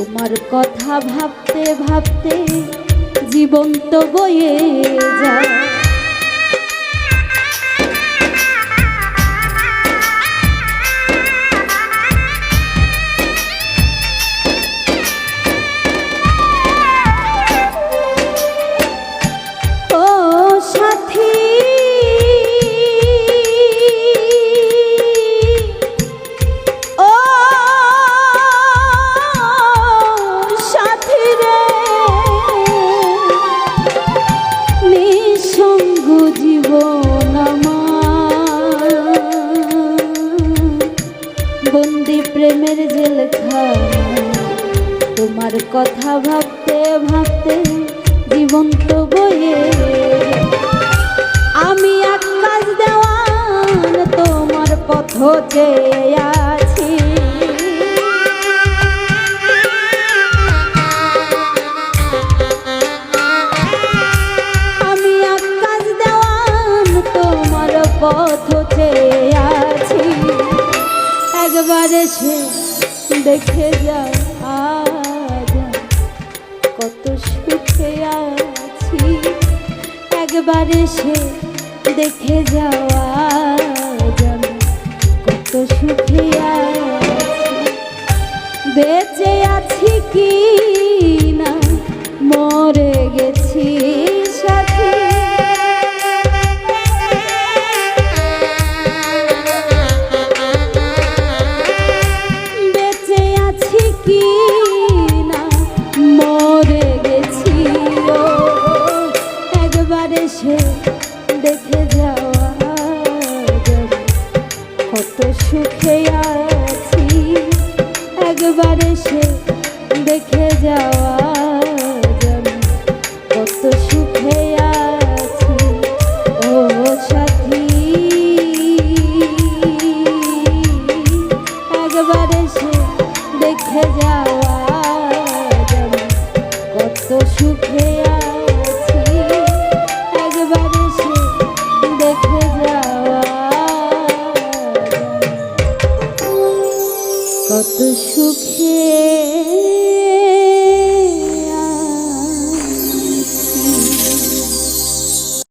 তোমার কথা ভাবতে ভাবতে জীবন্ত বয়ে যায়। প্রেমের জেলখানা। তোমার কথা ভাবতে ভাবতে জীবন তো বয়ে আমি আকাশ দেওয়ান, তোমার পথ আছি। আমি আকাশ দেওয়ান, তোমার পথ চেয়ে একবার এসে দেখে যাও আজ কত সুখে আছি। একবার এসে দেখে যাও সুখে আছি, একবার এসে দেখে যাওয়া কত সুখে আছি, ও সাথী। একবার এসে দেখে যাওয়া কত সুখে আছি কত সুখে